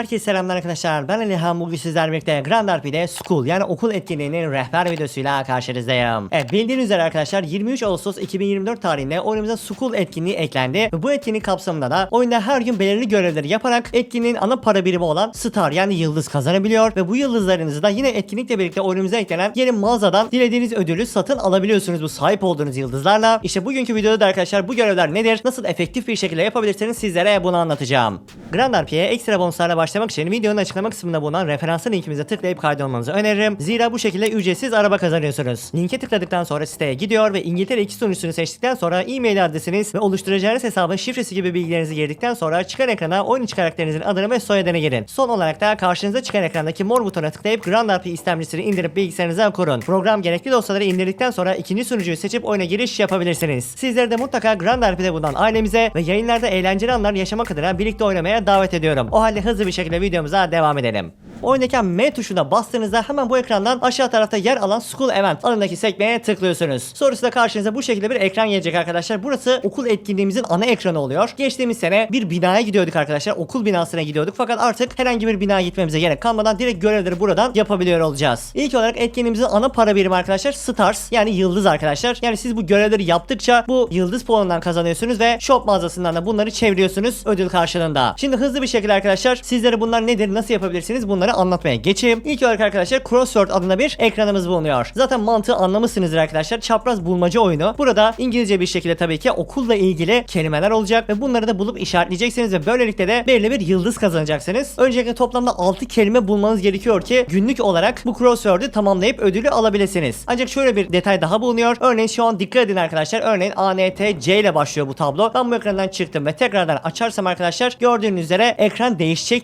Herkese selamlar arkadaşlar. Ben Alihan. Bugün sizlerle birlikte Grand RP'de School yani okul etkinliğinin rehber videosuyla karşınızdayım. Evet bildiğiniz üzere arkadaşlar 23 Ağustos 2024 tarihinde oyunumuza School etkinliği eklendi. Ve bu etkinlik kapsamında da oyunda her gün belirli görevleri yaparak etkinliğin ana para birimi olan Star yani yıldız kazanabiliyor. Ve bu yıldızlarınızı da yine etkinlikle birlikte oyunumuza eklenen yeni mağazadan dilediğiniz ödülü satın alabiliyorsunuz bu sahip olduğunuz yıldızlarla. İşte bugünkü videoda da arkadaşlar bu görevler nedir? Nasıl efektif bir şekilde yapabilirsiniz sizlere bunu anlatacağım. Grand RP'ye ekstra bonuslarla başlamak için videonun açıklama kısmında bulunan referanslı linkimize tıklayıp kaydolmanızı öneririm. Zira bu şekilde ücretsiz araba kazanıyorsunuz. Linke tıkladıktan sonra siteye gidiyor ve İngiltere 2 sunucusunu seçtikten sonra e-mail adresiniz ve oluşturacağınız hesabın şifresi gibi bilgilerinizi girdikten sonra çıkan ekrana oyun içi karakterinizin adını ve soyadını girin. Son olarak da karşınıza çıkan ekrandaki mor butona tıklayıp Grand RP istemcisini indirip bilgisayarınıza kurun. Program gerekli dosyaları indirdikten sonra ikinci sunucuyu seçip oyuna giriş yapabilirsiniz. Sizleri de mutlaka Grand RP'de bulunan ailemize ve yayınlarda eğlenceli anlar yaşamak adına birlikte oynamaya davet ediyorum. O halde hızlı bir şekilde videomuza devam edelim. Oyundaki M tuşuna bastığınızda hemen bu ekrandan aşağı tarafta yer alan School Event alanındaki sekmeye tıklıyorsunuz. Sonrasında karşınıza bu şekilde bir ekran gelecek arkadaşlar. Burası okul etkinliğimizin ana ekranı oluyor. Geçtiğimiz sene bir binaya gidiyorduk arkadaşlar. Okul binasına gidiyorduk. Fakat artık herhangi bir binaya gitmemize gerek kalmadan direkt görevleri buradan yapabiliyor olacağız. İlk olarak etkinliğimizin ana para birimi arkadaşlar Stars yani yıldız arkadaşlar. Yani siz bu görevleri yaptıkça bu yıldız puanından kazanıyorsunuz ve shop mağazasından da bunları çeviriyorsunuz ödül karşılığında. Şimdi hızlı bir şekilde arkadaşlar sizlere bunlar nedir nasıl yapabilirsiniz bunları anlatmaya geçeyim. İlk olarak arkadaşlar Crossword adında bir ekranımız bulunuyor. Zaten mantığı anlamışsınızdır arkadaşlar. Çapraz bulmaca oyunu. Burada İngilizce bir şekilde tabii ki okulla ilgili kelimeler olacak ve bunları da bulup işaretleyeceksiniz ve böylelikle de belirli bir yıldız kazanacaksınız. Öncelikle toplamda 6 kelime bulmanız gerekiyor ki günlük olarak bu crossword'ü tamamlayıp ödülü alabilirsiniz. Ancak şöyle bir detay daha bulunuyor. Örneğin şu an dikkat edin arkadaşlar. Örneğin ANTC ile başlıyor bu tablo. Ben bu ekrandan çıktım ve tekrardan açarsam arkadaşlar gördüğünüz üzere ekran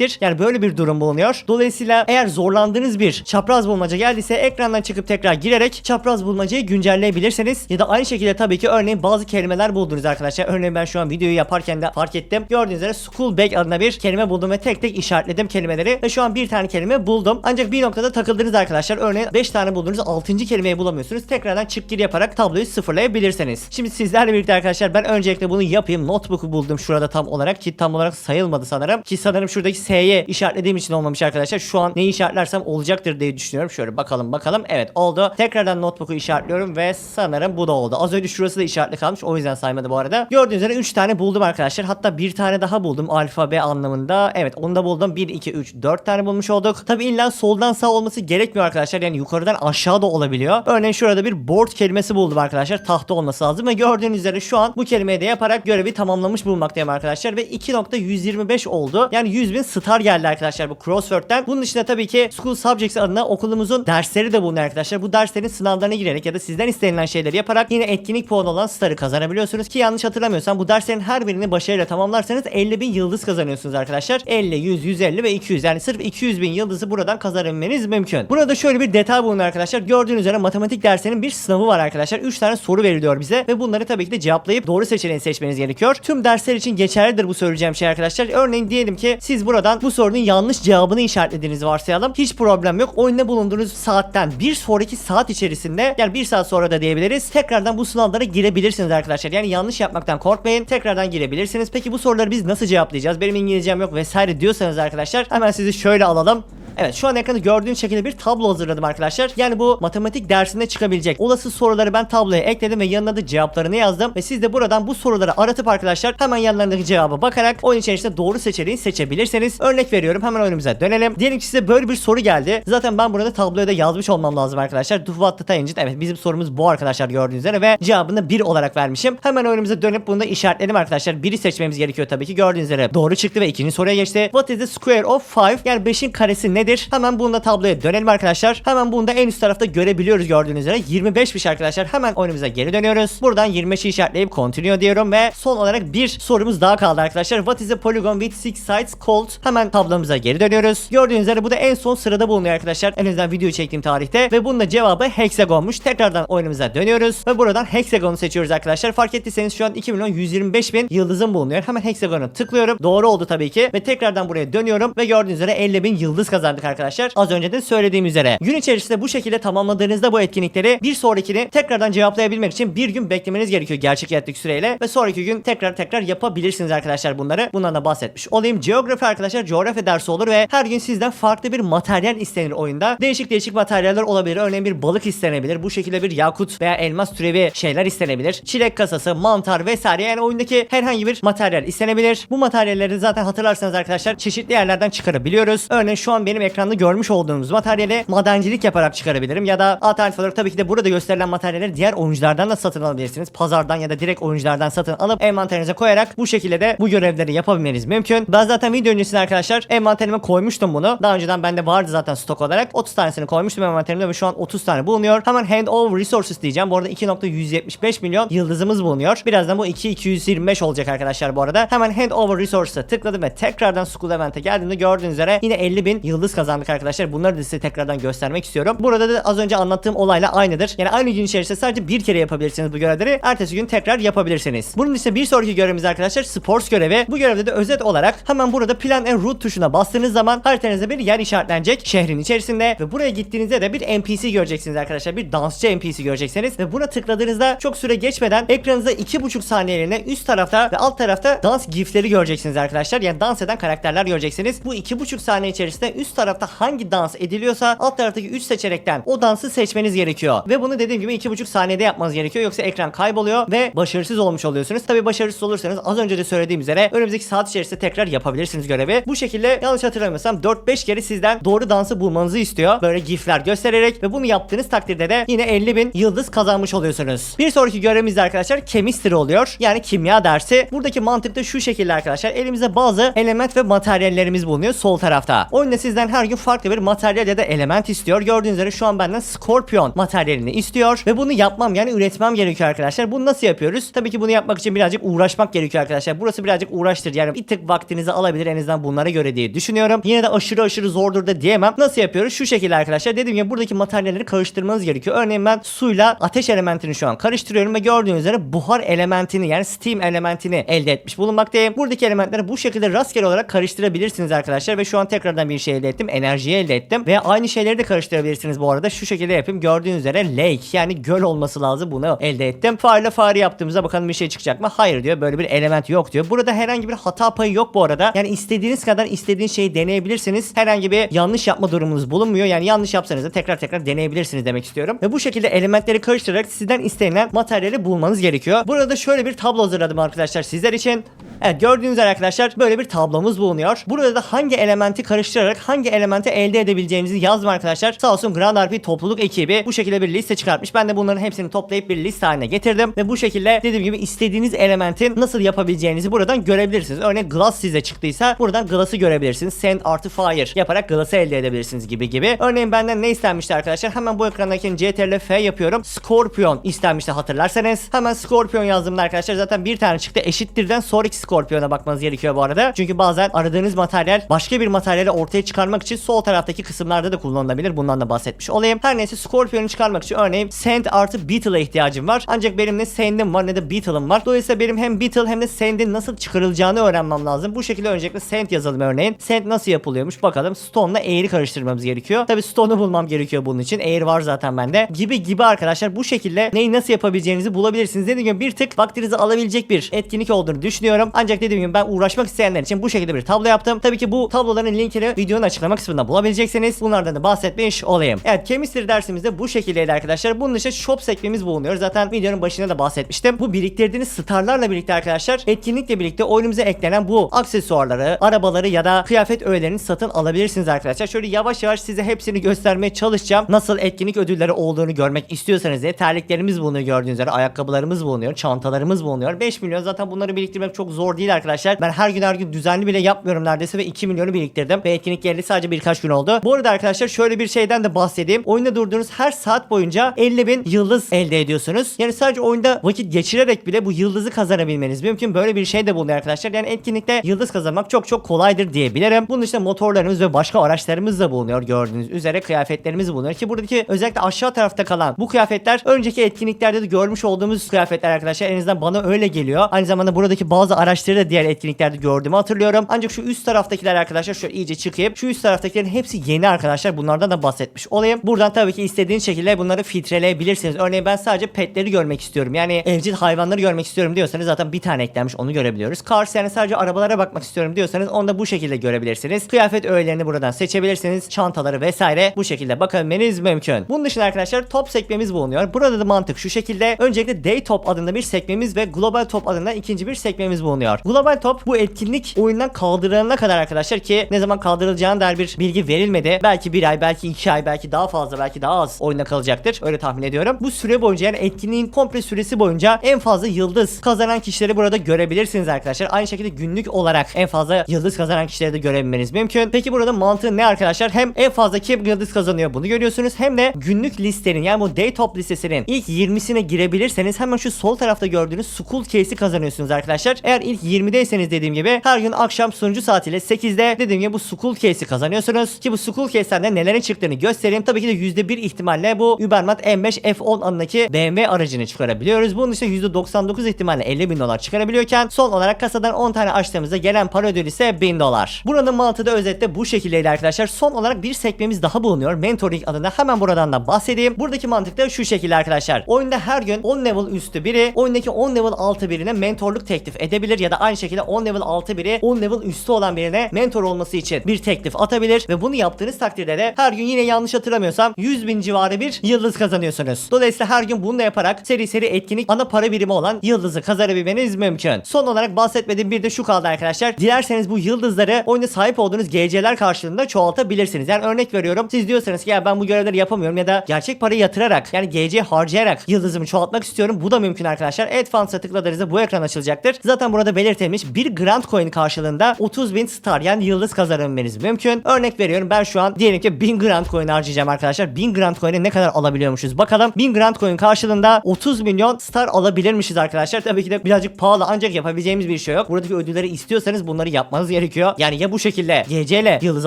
değişecektir. Yani böyle bir durum bulunuyor. Dolayısıyla eğer zorlandığınız bir çapraz bulmaca geldiyse ekrandan çıkıp tekrar girerek çapraz bulmacayı güncelleyebilirsiniz. Ya da aynı şekilde tabii ki örneğin bazı kelimeler buldunuz arkadaşlar. Örneğin ben şu an videoyu yaparken de fark ettim. Gördüğünüz üzere school bag adına bir kelime buldum ve tek tek işaretledim kelimeleri. Ve şu an bir tane kelime buldum. Ancak bir noktada takıldınız arkadaşlar. Örneğin 5 tane buldunuz 6. kelimeyi bulamıyorsunuz. Tekrardan çık gir yaparak tabloyu sıfırlayabilirsiniz. Şimdi sizlerle birlikte arkadaşlar ben öncelikle bunu yapayım. Notebook'u buldum şurada tam olarak ki tam olarak sayılmadı sanırım. Ki sanırım şuradaki S'ye işaretlediğim için olmamış arkadaşlar. Şu an neyi işaretlersem olacaktır diye düşünüyorum. Şöyle bakalım bakalım. Evet oldu. Tekrardan notebook'u işaretliyorum ve sanırım bu da oldu. Az önce şurası da işaretli kalmış. O yüzden saymadı bu arada. Gördüğünüz üzere 3 tane buldum arkadaşlar. Hatta bir tane daha buldum alfabe anlamında. Evet onu da buldum. 1, 2, 3, 4 tane bulmuş olduk. Tabi illa soldan sağ olması gerekmiyor arkadaşlar. Yani yukarıdan aşağı da olabiliyor. Örneğin şurada bir board kelimesi buldum arkadaşlar. Tahta olması lazım ve gördüğünüz üzere şu an bu kelimeyi de yaparak görevi tamamlamış bulunmaktayım arkadaşlar. Ve 2.125 oldu. Yani 100 bin star geldi arkadaşlar bu crossword'den. Bunun dışında tabii ki School Subjects adına okulumuzun dersleri de bulunuyor arkadaşlar. Bu derslerin sınavlarına girerek ya da sizden istenilen şeyleri yaparak yine etkinlik puanı olan starı kazanabiliyorsunuz ki yanlış hatırlamıyorsam bu derslerin her birini başarıyla tamamlarsanız 50 bin yıldız kazanıyorsunuz arkadaşlar. 50, 100, 150 ve 200 yani sırf 200 bin yıldızı buradan kazanabilmeniz mümkün. Burada şöyle bir detay bulunuyor arkadaşlar. Gördüğünüz üzere matematik dersinin bir sınavı var arkadaşlar. 3 tane soru veriliyor bize ve bunları tabii ki de cevaplayıp doğru seçeneği seçmeniz gerekiyor. Tüm dersler için geçerlidir bu söyleyeceğim şey arkadaşlar. Örneğin diyelim ki siz buradan bu sorunun yanlış cevabını işaretlediğinizi varsayalım. Hiç problem yok. Oyunda bulunduğunuz saatten bir sonraki saat içerisinde yani bir saat sonra da diyebiliriz. Tekrardan bu sınavlara girebilirsiniz arkadaşlar. Yani yanlış yapmaktan korkmayın. Tekrardan girebilirsiniz. Peki bu soruları biz nasıl cevaplayacağız? Benim İngilizcem yok vesaire diyorsanız arkadaşlar hemen sizi şöyle alalım. Evet şu an ekranda gördüğünüz şekilde bir tablo hazırladım arkadaşlar. Yani bu matematik dersinde çıkabilecek olası soruları ben tabloya ekledim ve yanına da cevaplarını yazdım. Ve siz de buradan bu soruları aratıp arkadaşlar hemen yanlarındaki cevaba bakarak oyun içerisinde doğru seçeneği seçebilirsiniz. Örnek veriyorum hemen oyunumuza dönelim. Diyelim ki size böyle bir soru geldi. Zaten ben burada tabloya da yazmış olmam lazım arkadaşlar. Do what the tangent. Evet bizim sorumuz bu arkadaşlar gördüğünüz üzere ve cevabını 1 olarak vermişim. Hemen oyunumuza dönüp bunu da işaretledim arkadaşlar. Biri seçmemiz gerekiyor tabii ki gördüğünüz üzere. Doğru çıktı ve ikinci soruya geçti. What is the square of 5? Yani 5'in karesi nedir? Hemen bunu da tabloya dönelim arkadaşlar. Hemen bunu da en üst tarafta görebiliyoruz gördüğünüz üzere. 25'miş arkadaşlar. Hemen oyunumuza geri dönüyoruz. Buradan 25'i işaretleyip continue diyorum ve son olarak bir sorumuz daha kaldı arkadaşlar. What is a polygon with six sides called? Hemen tablomuza geri dönüyoruz. Gördüğünüz üzere bu da en son sırada bulunuyor arkadaşlar. En azından video çektiğim tarihte ve bunun da cevabı hexagonmuş. Tekrardan oyunumuza dönüyoruz ve buradan hexagonu seçiyoruz arkadaşlar. Fark ettiyseniz şu an 2 milyon 125 bin yıldızım bulunuyor. Hemen hexagonu tıklıyorum. Doğru oldu tabii ki ve tekrardan buraya dönüyorum ve gördüğünüz üzere 50 bin yıldız kazandık kazandık arkadaşlar. Az önce de söylediğim üzere. Gün içerisinde bu şekilde tamamladığınızda bu etkinlikleri bir sonrakini tekrardan cevaplayabilmek için bir gün beklemeniz gerekiyor gerçek hayattaki süreyle ve sonraki gün tekrar tekrar yapabilirsiniz arkadaşlar bunları. Bundan da bahsetmiş olayım. Geografi arkadaşlar coğrafya dersi olur ve her gün sizden farklı bir materyal istenir oyunda. Değişik değişik materyaller olabilir. Örneğin bir balık istenebilir. Bu şekilde bir yakut veya elmas türevi şeyler istenebilir. Çilek kasası, mantar vesaire yani oyundaki herhangi bir materyal istenebilir. Bu materyalleri zaten hatırlarsanız arkadaşlar çeşitli yerlerden çıkarabiliyoruz. Örneğin şu an benim ekranda görmüş olduğunuz materyali madencilik yaparak çıkarabilirim ya da alternatif olarak tabii ki de burada gösterilen materyalleri diğer oyunculardan da satın alabilirsiniz. Pazardan ya da direkt oyunculardan satın alıp envanterinize koyarak bu şekilde de bu görevleri yapabilmeniz mümkün. Ben zaten video öncesinde arkadaşlar envanterime koymuştum bunu. Daha önceden bende vardı zaten stok olarak. 30 tanesini koymuştum envanterimde ve şu an 30 tane bulunuyor. Hemen hand over resources diyeceğim. Bu arada 2.175 milyon yıldızımız bulunuyor. Birazdan bu 2.225 olacak arkadaşlar bu arada. Hemen hand over resources'a tıkladım ve tekrardan school event'e geldiğimde gördüğünüz üzere yine 50 bin yıldız kazandık arkadaşlar. Bunları da size tekrardan göstermek istiyorum. Burada da az önce anlattığım olayla aynıdır. Yani aynı gün içerisinde sadece bir kere yapabilirsiniz bu görevleri. Ertesi gün tekrar yapabilirsiniz. Bunun dışında bir sonraki görevimiz arkadaşlar sports görevi. Bu görevde de özet olarak hemen burada plan and route tuşuna bastığınız zaman haritanızda bir yer işaretlenecek şehrin içerisinde ve buraya gittiğinizde de bir NPC göreceksiniz arkadaşlar. Bir dansçı NPC göreceksiniz ve buna tıkladığınızda çok süre geçmeden ekranınızda 2,5 saniyeliğine üst tarafta ve alt tarafta dans gifleri göreceksiniz arkadaşlar. Yani dans eden karakterler göreceksiniz. Bu 2,5 saniye içerisinde üst tarafta hangi dans ediliyorsa alt taraftaki 3 seçenekten o dansı seçmeniz gerekiyor. Ve bunu dediğim gibi 2,5 saniyede yapmanız gerekiyor. Yoksa ekran kayboluyor ve başarısız olmuş oluyorsunuz. Tabi başarısız olursanız az önce de söylediğim üzere önümüzdeki saat içerisinde tekrar yapabilirsiniz görevi. Bu şekilde yanlış hatırlamıyorsam 4-5 kere sizden doğru dansı bulmanızı istiyor. Böyle gifler göstererek ve bunu yaptığınız takdirde de yine 50 bin yıldız kazanmış oluyorsunuz. Bir sonraki görevimiz de arkadaşlar chemistry oluyor. Yani kimya dersi. Buradaki mantık da şu şekilde arkadaşlar. Elimizde bazı element ve materyallerimiz bulunuyor sol tarafta. Oyunda sizden her gün farklı bir materyal ya da element istiyor. Gördüğünüz üzere şu an benden Scorpion materyalini istiyor ve bunu yapmam yani üretmem gerekiyor arkadaşlar. Bunu nasıl yapıyoruz? Tabii ki bunu yapmak için birazcık uğraşmak gerekiyor arkadaşlar. Burası birazcık uğraştır. Yani bir tık vaktinizi alabilir en azından bunlara göre diye düşünüyorum. Yine de aşırı aşırı zordur da diyemem. Nasıl yapıyoruz? Şu şekilde arkadaşlar. Dediğim gibi buradaki materyalleri karıştırmanız gerekiyor. Örneğin ben suyla ateş elementini şu an karıştırıyorum ve gördüğünüz üzere buhar elementini yani steam elementini elde etmiş bulunmaktayım. Buradaki elementleri bu şekilde rastgele olarak karıştırabilirsiniz arkadaşlar ve şu an tekrardan bir şey elde ettim. Enerjiyi elde ettim ve aynı şeyleri de karıştırabilirsiniz bu arada. Şu şekilde yapayım. Gördüğünüz üzere lake yani göl olması lazım. Bunu elde ettim. Fare fare yaptığımızda bakalım bir şey çıkacak mı? Hayır diyor. Böyle bir element yok diyor. Burada herhangi bir hata payı yok bu arada. Yani istediğiniz kadar istediğiniz şeyi deneyebilirsiniz. Herhangi bir yanlış yapma durumunuz bulunmuyor. Yani yanlış yapsanız da tekrar tekrar deneyebilirsiniz demek istiyorum. Ve bu şekilde elementleri karıştırarak sizden istenilen materyali bulmanız gerekiyor. Burada şöyle bir tablo hazırladım arkadaşlar sizler için. Evet gördüğünüz üzere arkadaşlar böyle bir tablomuz bulunuyor. Burada da hangi elementi karıştırarak hangi elementi elde edebileceğinizi yazdım arkadaşlar. Sağ olsun Grand RP topluluk ekibi bu şekilde bir liste çıkartmış. Ben de bunların hepsini toplayıp bir liste haline getirdim. Ve bu şekilde dediğim gibi istediğiniz elementin nasıl yapabileceğinizi buradan görebilirsiniz. Örneğin glass size çıktıysa buradan glass'ı görebilirsiniz. Sand artı fire yaparak glass'ı elde edebilirsiniz gibi gibi. Örneğin benden ne istenmişti arkadaşlar? Hemen bu ekrandaki CTRL F yapıyorum. Scorpion istenmişti hatırlarsanız. Hemen Scorpion yazdığımda arkadaşlar zaten bir tane çıktı. Eşittirden sonraki Scorpion'a bakmanız gerekiyor bu arada. Çünkü bazen aradığınız materyal başka bir materyali ortaya çıkarmak için sol taraftaki kısımlarda da kullanılabilir. Bundan da bahsetmiş olayım. Her neyse Scorpion'u çıkarmak için örneğin Sand artı Beetle'a ihtiyacım var. Ancak benim ne Sand'im var ne de Beetle'ım var. Dolayısıyla benim hem Beetle hem de Sand'in nasıl çıkarılacağını öğrenmem lazım. Bu şekilde öncelikle Sand yazalım örneğin. Sand nasıl yapılıyormuş bakalım. Stone'la Air'i karıştırmamız gerekiyor. Tabi Stone'u bulmam gerekiyor bunun için. Air var zaten bende. Gibi gibi arkadaşlar bu şekilde neyi nasıl yapabileceğinizi bulabilirsiniz. Dediğim gibi bir tık vaktinizi alabilecek bir etkinlik olduğunu düşünüyorum. Ancak dediğim gibi ben uğraşmak isteyenler için bu şekilde bir tablo yaptım. Tabii ki bu tabloların linkini videonun açıklama kısmında bulabileceksiniz. Bunlardan da bahsetmiş olayım. Evet chemistry dersimizde bu şekildeydi arkadaşlar. Bunun dışında shop sekmemiz bulunuyor. Zaten videonun başında da bahsetmiştim. Bu biriktirdiğiniz starlarla birlikte arkadaşlar etkinlikle birlikte oyunumuza eklenen bu aksesuarları, arabaları ya da kıyafet öğelerini satın alabilirsiniz arkadaşlar. Şöyle yavaş yavaş size hepsini göstermeye çalışacağım. Nasıl etkinlik ödülleri olduğunu görmek istiyorsanız diye terliklerimiz bulunuyor gördüğünüz üzere. Ayakkabılarımız bulunuyor. Çantalarımız bulunuyor. 5 milyon zaten bunları biriktirmek çok zor değil arkadaşlar. Ben her gün her gün düzenli bile yapmıyorum neredeyse ve 2 milyonu biriktirdim. Ve etkinlik geldi sadece birkaç gün oldu. Bu arada arkadaşlar şöyle bir şeyden de bahsedeyim. Oyunda durduğunuz her saat boyunca 50 bin yıldız elde ediyorsunuz. Yani sadece oyunda vakit geçirerek bile bu yıldızı kazanabilmeniz mümkün. Böyle bir şey de bulunuyor arkadaşlar. Yani etkinlikte yıldız kazanmak çok çok kolaydır diyebilirim. Bunun dışında motorlarımız ve başka araçlarımız da bulunuyor. Gördüğünüz üzere kıyafetlerimiz bulunuyor ki buradaki özellikle aşağı tarafta kalan bu kıyafetler önceki etkinliklerde de görmüş olduğumuz kıyafetler arkadaşlar. En azından bana öyle geliyor. Aynı zamanda buradaki bazı araçlar araçları da diğer etkinliklerde gördüğümü hatırlıyorum. Ancak şu üst taraftakiler arkadaşlar şöyle iyice çıkayım. Şu üst taraftakilerin hepsi yeni arkadaşlar. Bunlardan da bahsetmiş olayım. Buradan tabii ki istediğiniz şekilde bunları filtreleyebilirsiniz. Örneğin ben sadece petleri görmek istiyorum. Yani evcil hayvanları görmek istiyorum diyorsanız zaten bir tane eklenmiş onu görebiliyoruz. Cars yani sadece arabalara bakmak istiyorum diyorsanız onu da bu şekilde görebilirsiniz. Kıyafet öğelerini buradan seçebilirsiniz. Çantaları vesaire bu şekilde bakabilmeniz mümkün. Bunun dışında arkadaşlar top sekmemiz bulunuyor. Burada da mantık şu şekilde. Öncelikle Day Top adında bir sekmemiz ve Global Top adında ikinci bir sekmemiz bulunuyor. Global Top bu etkinlik oyundan kaldırılana kadar arkadaşlar ki ne zaman kaldırılacağına dair bir bilgi verilmedi. Belki bir ay, belki iki ay, belki daha fazla, belki daha az oyunda kalacaktır. Öyle tahmin ediyorum. Bu süre boyunca yani etkinliğin komple süresi boyunca en fazla yıldız kazanan kişileri burada görebilirsiniz arkadaşlar. Aynı şekilde günlük olarak en fazla yıldız kazanan kişileri de görebilmeniz mümkün. Peki burada mantığı ne arkadaşlar? Hem en fazla kim yıldız kazanıyor bunu görüyorsunuz hem de günlük listenin yani bu day top listesinin ilk 20'sine girebilirseniz hemen şu sol tarafta gördüğünüz school case'i kazanıyorsunuz arkadaşlar. Eğer ilk 20'deyseniz dediğim gibi her gün akşam sunucu saatiyle 8'de dediğim gibi bu school case'i kazanıyorsunuz. Ki bu school case'ten de nelerin çıktığını göstereyim. Tabii ki de %1 ihtimalle bu Ubermat M5 F10 adındaki BMW aracını çıkarabiliyoruz. Bunun dışında %99 ihtimalle 50 bin dolar çıkarabiliyorken son olarak kasadan 10 tane açtığımızda gelen para ödülü ise 1000 dolar. Buranın mantığı da özetle bu şekildeydi arkadaşlar. Son olarak bir sekmemiz daha bulunuyor. Mentoring adında hemen buradan da bahsedeyim. Buradaki mantık da şu şekilde arkadaşlar. Oyunda her gün 10 level üstü biri oyundaki 10 level altı birine mentorluk teklif edebilir ya da aynı şekilde 10 level altı biri 10 level üstü olan birine mentor olması için bir teklif atabilir ve bunu yaptığınız takdirde de her gün yine yanlış hatırlamıyorsam 100 bin civarı bir yıldız kazanıyorsunuz. Dolayısıyla her gün bunu da yaparak seri seri etkinlik ana para birimi olan yıldızı kazanabilmeniz mümkün. Son olarak bahsetmediğim bir de şu kaldı arkadaşlar. Dilerseniz bu yıldızları oyunda sahip olduğunuz GC'ler karşılığında çoğaltabilirsiniz. Yani örnek veriyorum siz diyorsanız ki ya ben bu görevleri yapamıyorum ya da gerçek parayı yatırarak yani GC harcayarak yıldızımı çoğaltmak istiyorum. Bu da mümkün arkadaşlar. Advance'a tıkladığınızda bu ekran açılacaktır. Zaten burada belirtilmiş bir Grand Coin karşılığında 30 bin star yani yıldız kazanabilmeniz mümkün. Örnek veriyorum ben şu an diyelim ki 1000 Grand Coin harcayacağım arkadaşlar. 1000 Grand Coin'e ne kadar alabiliyormuşuz bakalım. 1000 Grand Coin karşılığında 30 milyon star alabilirmişiz arkadaşlar. Tabii ki de birazcık pahalı ancak yapabileceğimiz bir şey yok. Buradaki ödülleri istiyorsanız bunları yapmanız gerekiyor. Yani ya bu şekilde GC ile yıldız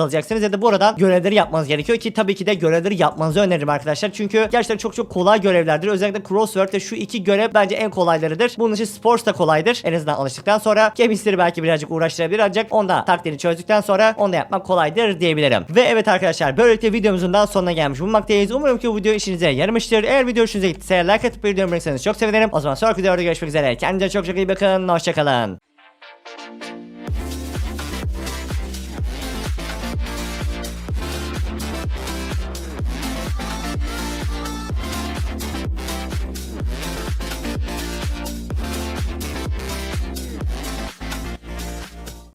alacaksınız ya da buradan görevleri yapmanız gerekiyor ki tabii ki de görevleri yapmanızı öneririm arkadaşlar. Çünkü gerçekten çok çok kolay görevlerdir. Özellikle Crossword ve şu iki görev bence en kolaylarıdır. Bunun için Sports da kolaydır. En azından alıştıktan sonra Chemistry belki birazcık uğraştırabilir ancak onda taktiğini çözdükten sonra onu da yapmak kolaydır diyebilirim. Ve evet arkadaşlar böylelikle videomuzun daha sonuna gelmiş bulunmaktayız. Umarım ki bu video işinize yaramıştır. Eğer video hoşunuza gittiyse like atıp bir videomu beğenirseniz çok sevinirim. O zaman sonraki videoda görüşmek üzere. Kendinize çok çok iyi bakın. Hoşçakalın.